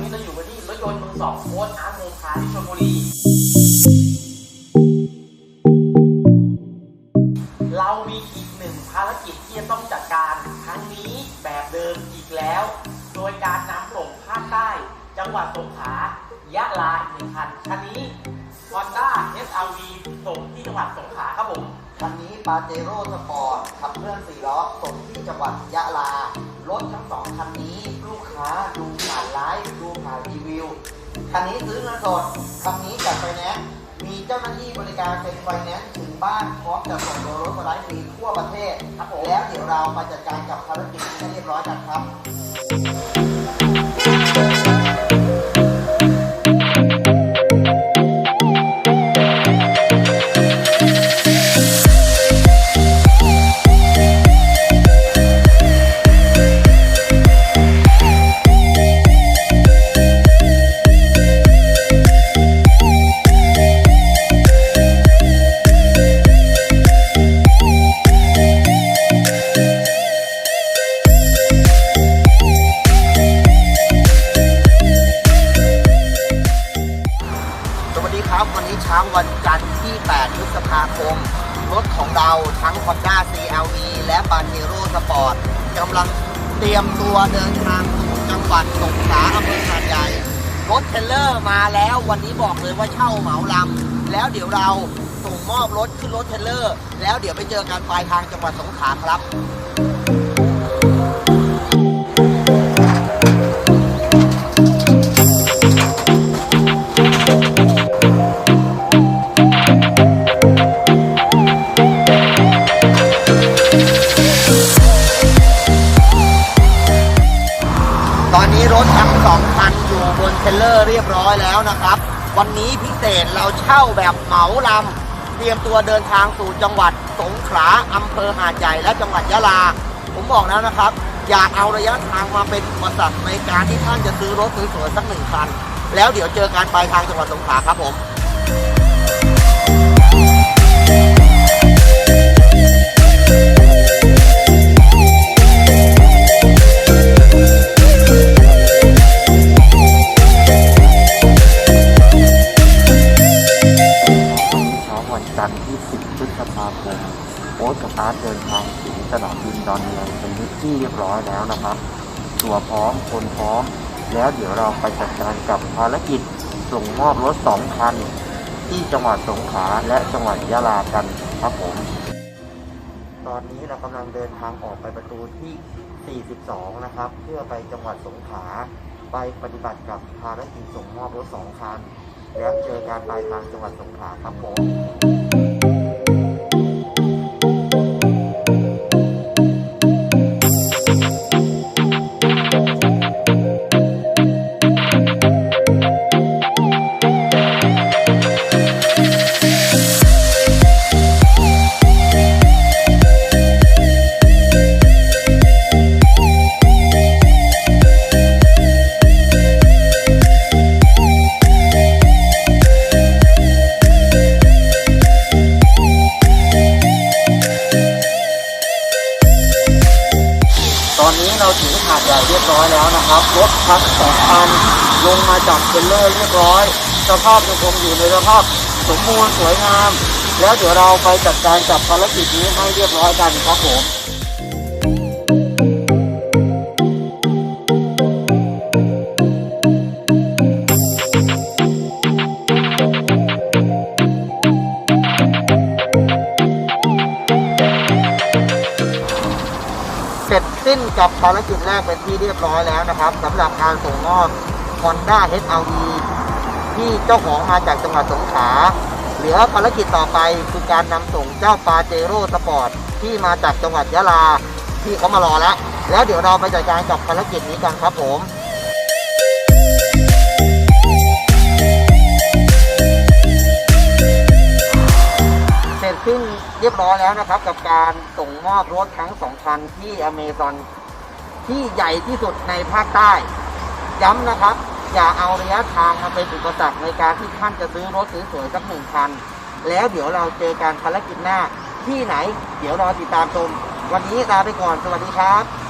นี้เราอยู่กันที่รถยนต์มือสองโค้ดอาร์ตโมคาที่ชลบุรี เรามีอีกหนึ่งภารกิจที่จะต้องจัดการครั้งนี้แบบเดิมอีกแล้ว โดยการนำส่งภาคใต้ จังหวัดสงขลายะลาอีกหนึ่งคันคันนี้ Honda SRV ส่งที่จังหวัดสงขลาครับผมคันนี้ปาเจโร่สปอร์ตขับเคลื่อน4ล้อส่งที่จังหวัดยะลารถทั้งสองคันนี้ลูกค้าดู คันนี้ซื้อเงินสดคันนี้จัดไฟแนนซ์มีเจ้าหน้าที่บริการเซ็นไฟแนนซ์ถึงบ้านพร้อมจะส่งตัวรถสไลด์ฟรีทั่วประเทศครับผมแล้วเดี๋ยวเราไปจัดการกับภารกิจนี้ให้เรียบร้อยกันครับ ของเราทั้ง Honda C L V และ p a j e r o Sport กำลังเตรียมตัวเดินทางสู่จังหวัดสงขลาอำเภอหาดใหญ่รถเทรลเลอร์มาแล้ววันนี้บอกเลยว่าเช่าเหมาลำแล้วเดี๋ยวเราส่งมอบรถขึ้นรถเทรลเลอร์ แล้วเดี๋ยวไปเจอกันปลายทางจังหวัดสงขลาครับ ลเลอร์เรียบร้อยแล้วนะครับ วันนี้พิเศษเราเช่าแบบเหมาลำเตรียมตัวเดินทางสู่จังหวัดสงขลาอำเภอหาดใหญ่และจังหวัดยะลา ผมบอกแล้วนะครับ อย่าเอาระยะทางมาเป็นอุปสรรคในการที่ท่านจะซื้อรถสวยๆสักหนึ่งคัน แล้วเดี๋ยวเจอกันปลายทางจังหวัดสงขลาครับผม จันทร์ที่ 10 พฤษภาคมโอ๊ตกับอาร์ตเดินทางถึงสนามบินดอนเมืองเป็นที่เรียบร้อยแล้วนะครับ ตัวพร้อมคนพร้อม แล้วเดี๋ยวเราไปจัดการกับภารกิจส่งมอบรถสองคัน ที่จังหวัดสงขลาและจังหวัดยะลากันครับผม ตอนนี้เรากำลังเดินทางออกไปประตูที่ 42 นะครับ เพื่อไปจังหวัดสงขลาไปปฏิบัติกับภารกิจส่งมอบรถสองคัน แล้วเจอกันปลายทางจังหวัดสงขลาครับผม รียบร้อยแล้วนะครับรถทั้งสองคันลงมาจากเทรลเลอร์เรียบร้อย สภาพยังคงอยู่ในสภาพสมบูรณ์สวยงาม แล้วเดี๋ยวเราไปจัดการกับภารกิจนี้ให้เรียบร้อยกันครับผม สิ้นกับภารกิจแรกเป็นที่เรียบร้อยแล้วนะครับสำหรับการส่งมอบ Honda HRV ที่เจ้าของมาจากจังหวัดสงขลาเหลือภารกิจต่อไปคือการนำส่งเจ้าปาเจโร่สปอร์ตที่มาจากจังหวัดยะลาที่เขามารอแล้ว แล้วเดี๋ยวเราไปจัดการกับภารกิจนี้กันครับผม เรียบร้อยแล้วนะครับ กับการส่งมอบรถทั้งสองคันที่อเมซอนที่ใหญ่ที่สุดในภาคใต้ ย้ำนะครับ อย่าเอาระยะทางมาเป็นอุปสรรคในการที่ท่านจะซื้อรถสวยๆสักหนึ่งคัน แล้วเดี๋ยวเราเจอกันภารกิจหน้าที่ไหน เดี๋ยวรอติดตามชมวันนี้ลาไปก่อนสวัสดีครับ